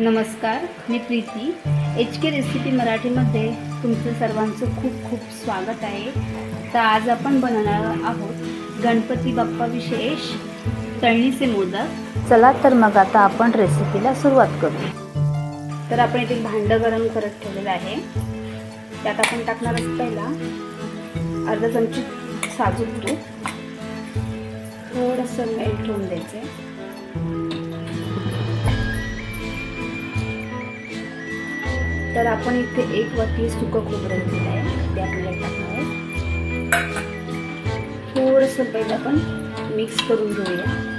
नमस्कार मी Preeti. H K recipe मराठीमध्ये तुमचं सर्वांचं खूप खूप स्वागत आहे. तर आज आपण बनवणार आहोत गणपती बाप्पा विशेष तळणीचे मोदक. चला तर मग आता आपण रेसिपीला सुरुवात करू. तर आपण इथे भांडं गरम करत ठेवलेलं आहे. त्यात आपण टाकणार आहोत पहिला अर्धा चमची साजूक तूप. थोडंसं मेल्ट होऊन द्यायचं तर आपण इथे एक वाटी सुकं खोबरं घेतलेलं आहे ते आपल्याला टाकणार आहे थोडंसं पहिलं आपण मिक्स करून घेऊया.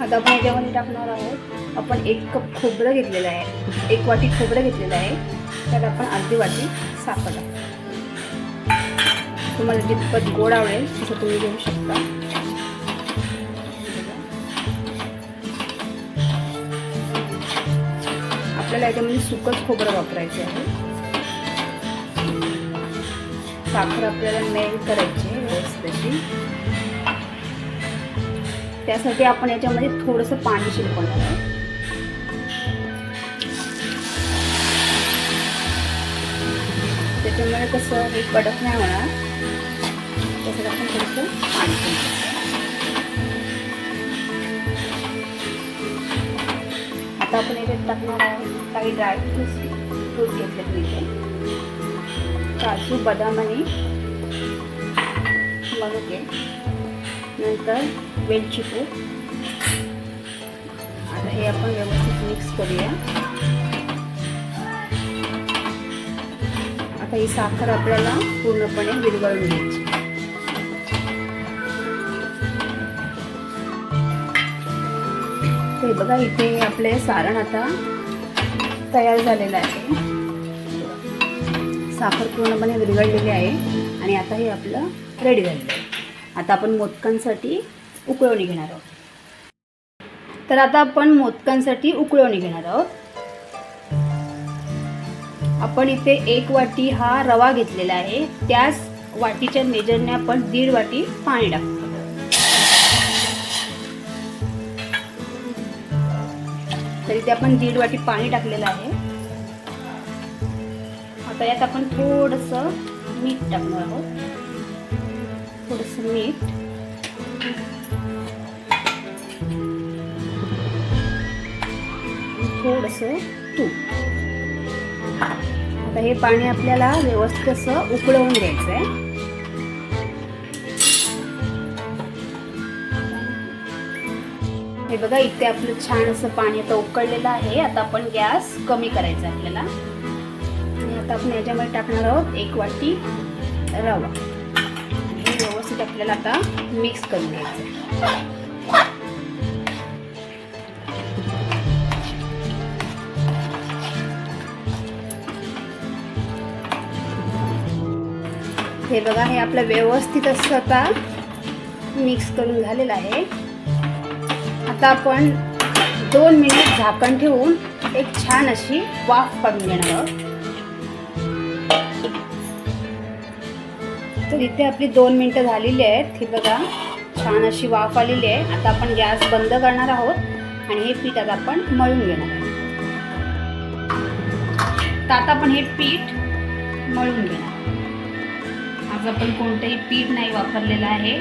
आता आपण याच्यामध्ये टाकणार आहोत. आपण एक कप खोबरं घेतलेलं आहे. एक वाटी खोबरं घेतलेलं आहे. त्यात आपण अर्धी वाटी साखर टाकू तुम्हाला जितपत गोड आवडेल तसं तुम्ही घेऊ शकता. आपल्याला याच्यामध्ये सुकच खोबरं वापरायचे आहे. साखर आपल्याला मेल करायची आहे त्यासाठी आपण याच्यामध्ये थोडंसं पाणी शिरपणार आहे. त्याच्यामुळे कसं हे कडक नाही होणार. त्याच्यात आपण थोडंसं पाणी आता आपण याच्यात टाकणार आहोत काही ड्रायफ्रुट्स फ्रूट घेतलेत मी ते काजू बदाम आणि मनुके. नंतर वेलची पूड. आता हे आपण व्यवस्थित मिक्स करूया. आता ही साखर आपल्याला पूर्णपणे विरघळून घ्यायची. हे बघा इथे आपले सारण आता तयार झालेलं आहे. साखर पूर्णपणे विरघळलेली आहे आणि आता हे आपलं रेडी झालेलं आहे. आता आपण मोदकांसाठी उकळवणी घेणार आहोत. तर आता आपण मोदकांसाठी उकळवणी घेणार आहोत. आपण इथे एक वाटी हा रवा घेतलेला आहे. त्याच वाटीच्या मेजरने आपण दीड वाटी पाणी टाकतो. तर इथे आपण दीड वाटी पाणी टाकलेलं आहे. आता यात आपण थोडंसं मीठ टाकणार आहोत. थोडंसं मीठ. थोडंसं तूप. आता हे पाणी आपल्याला व्यवस्थित असं उकळवून घ्यायचं आहे हे बघा इथे आपलं छान असं पाणी आता उकळलेलं आहे. आता आपण गॅस कमी करायचा आपल्याला. आणि आता आपण याच्यामध्ये टाकणार आहोत एक वाटी रवा. हे व्यवस्थित आपल्याला आता मिक्स करून घ्यायचं हे बघा हे आपलं व्यवस्थित असं आता मिक्स करून झालेलं आहे. आता आपण दोन मिनिट झाकण ठेवून एक छान अशी वाफ काढून घेणार आहोत. तर इथे आपली दोन मिनटं झालेली आहेत. हे बघा छान अशी वाफ आलेली आहे. आता आपण गॅस बंद करणार आहोत आणि हे पीठ आता आपण मळून घेणार आहोत. तर आता आपण हे पीठ मळून घेणार आज आपण कोणतंही पीठ नाही वापरलेलं आहे.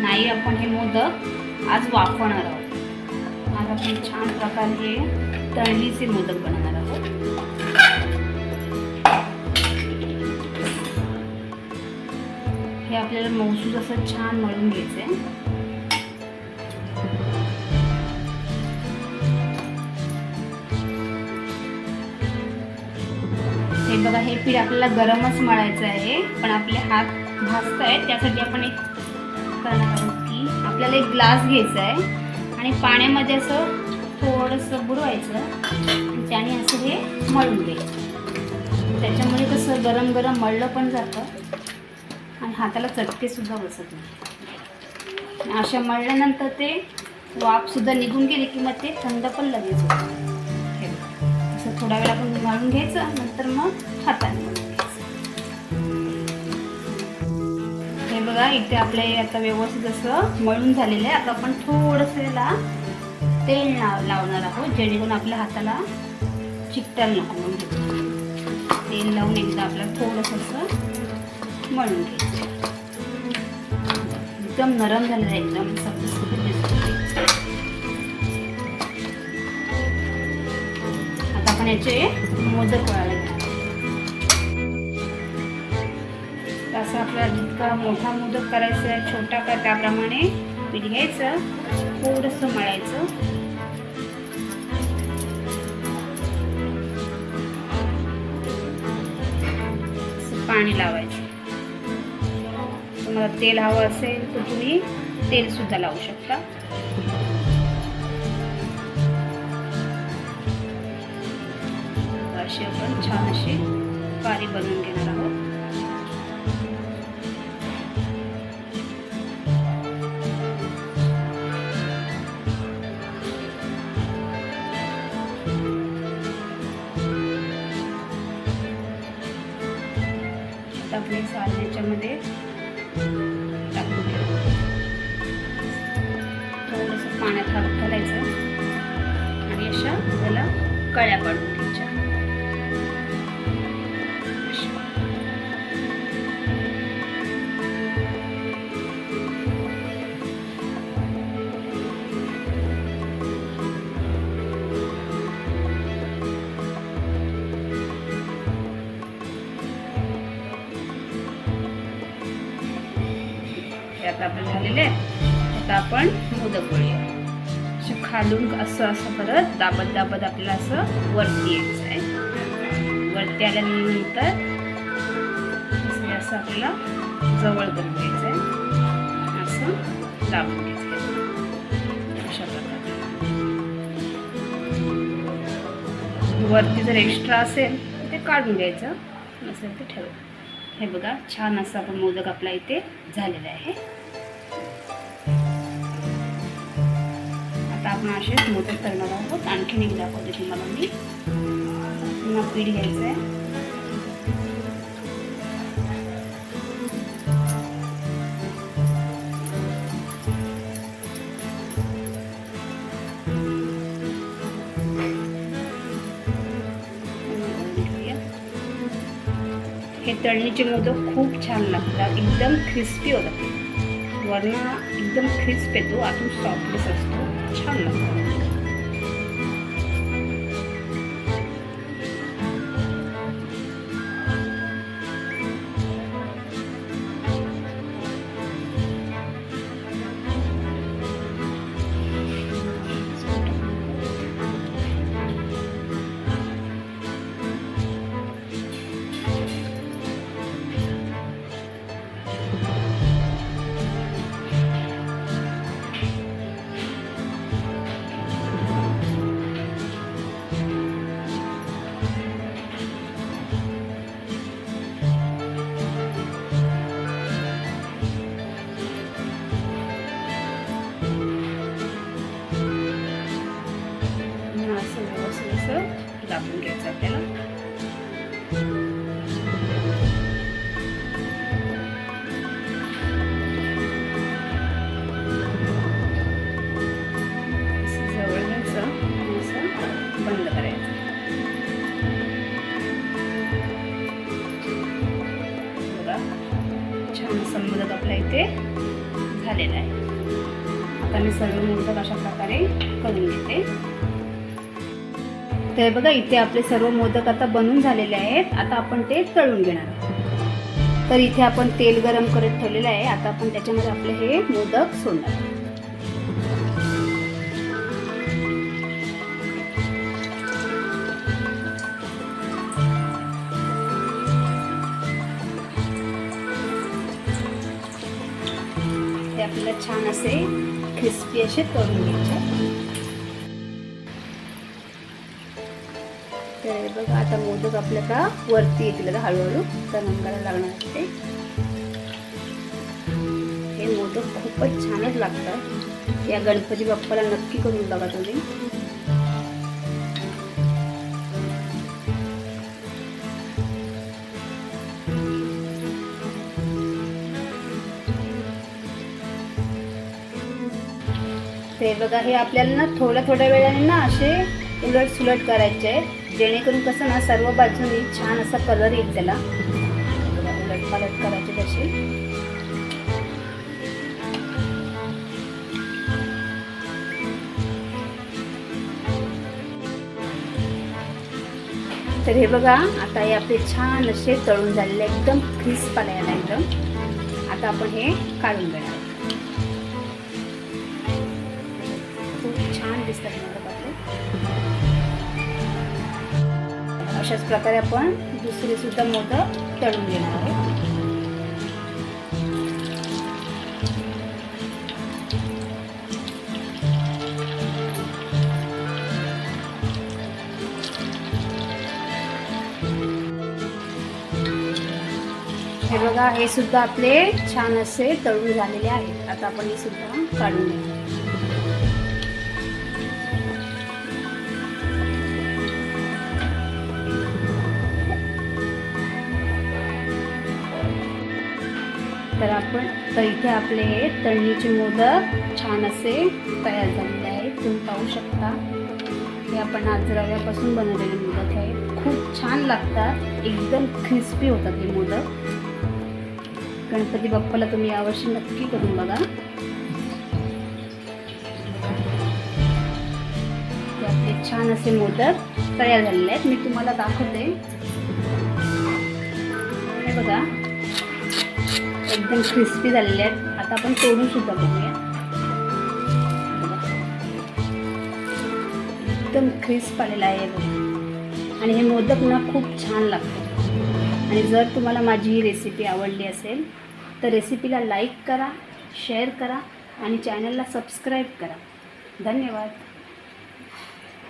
नाही आपण हे मोदक आज वापरणार आहोत. आज आपण छान प्रकारे हे तळणीचे मोदक बनवणार आहोत. हे आपल्याला मौसूद असं छान मळून घ्यायचं आहे बघा हे पीठ आपल्याला गरमच मळायचं आहे पण आपले हात भाजत आहेत त्यासाठी आपण एक करणार आहोत की आपल्याला एक ग्लास घ्यायचा आहे आणि पाण्यामध्ये असं थोडंसं बुडवायचं आणि त्याने असं हे मळून घ्यायचं. त्याच्यामुळे कसं गरम गरम मळलं पण जातं आणि हाताला चटकेसुद्धा बसत नाही. अशा मळल्यानंतर ते वाफसुद्धा निघून गेली की मग ते थंड पण लगेच होतं. थोडा वेळ आपण वाळून घ्यायचं नंतर मग हाताने घ्यायचं. हे बघा इथे आपले आता व्यवस्थित असं मळून झालेलं आहे. आता आपण थोडंसं याला तेल लाव लावणार आहोत जेणेकरून आपल्या हाताला चिकटायला नको म्हणून. तेल लावून एकदा आपल्याला थोडंसं असं मळून घ्यायचं. एकदम नरम झालेलं आहे एकदम आता याचे मोदक वळायला घेणार असं आपला जितका मोठा मोदक करायचा आहे छोटा का त्याप्रमाणे पीठ घ्यायचं थोडंसं मळायचं. पाणी लावायचं. तुम्हाला तेल हवं असेल तर तुम्ही तेल सुद्धा लावू शकता. असे आपण छान असे पारी बनवून घेणार आहोत. आता साल याच्यामध्ये टाकून थोडंसं पाण्यात हळद घालायचं. आणि अशा त्याला कळ्या पाडून आता आपलं झालेले आहेत आता आपण मोदक वळूया असे खालून असं असं करत दाबत दाबत आपल्याला असं वरती यायचं आहे. वरती आल्यानंतर असं असं आपल्याला जवळ करून घ्यायचं आहे. असं दाबून घ्यायचं आहे. अशा प्रकारे. वरती जर एक्स्ट्रा असेल तर ते काढून घ्यायचं. नसेल ते ठेवा. हे बघा छान असं आपण मोदक आपला इथे झालेला आहे. आता आपण असेच मोदक करणार आहोत आणखीन एक दाखवते तुम्हाला मी. पुन्हा पीठ घ्यायचं आहे हे तळणीचे मोदक खूप छान लागतात. एकदम क्रिस्पी होतात. वरनं एकदम क्रिस्प येतो. आतून सॉफ्टनेस असतो. छान लागतो आता मोदक अशा प्रकारे करून घेते. तर बघा इथे आपले सर्व मोदक आता बनून झालेले आहेत. आता आपण ते तळून घेणार आहोत. तर इथे आपण तेल गरम करत ठेवलेलं आहे. आता आपण त्याच्यामध्ये आपले हे मोदक सोडणार ते आपल्याला छान असे क्रिस्पी असे करून घ्यायचे तर बघा आता मोदक आपल्याला वरती येतील आता हळूहळू. तरंगाला लागणार असते हे मोदक खूपच छानच लागतात. या गणपती बाप्पाला नक्की करून बघा तुम्ही. ते बघा हे आपल्याला ना थोड्या थोड्या वेळाने ना असे उलट सुलट करायचे आहे जेणेकरून कसं ना सर्व बाजूनी छान असा कलर येईल त्याला. उलट पालट करायचे तसे. तर हे बघा आता हे आपले छान असे तळून झालेले एकदम क्रिस्प आलायला एकदम. आता आपण हे काढून घेणार. छान दिसतात मोदक अशाच प्रकारे आपण दुसरे सुद्धा मोदक तळून घेणार आहोत. हे बघा हे सुद्धा आपले छान असे तळून झालेले आहेत. आता आपण हे सुद्धा काढून घेऊ. तर आपण तर इथे आपले हे तळणीचे मोदक छान असे तयार झालेले आहेत. तुम्ही पाहू शकता. हे आपण आज रव्यापासून बनवलेले मोदक आहेत. खूप छान लागतात. एकदम क्रिस्पी होतात हे मोदक. गणपती बाप्पाला तुम्ही यावर्षी नक्की करून बघा. आपले छान असे मोदक तयार झालेले आहेत. मी तुम्हाला दाखवते. हे बघा. एकदम क्रिस्पी झालेले आहेत. आता आपण तोडून सुद्धा बघूया. एकदम क्रिस्प आलेला आहे आणि हे मोदक ना खूप छान लागतात. आणि जर तुम्हाला माझी ही रेसिपी आवडली असेल तर रेसिपीला लाईक करा शेअर करा आणि चॅनलला सबस्क्राईब करा. धन्यवाद.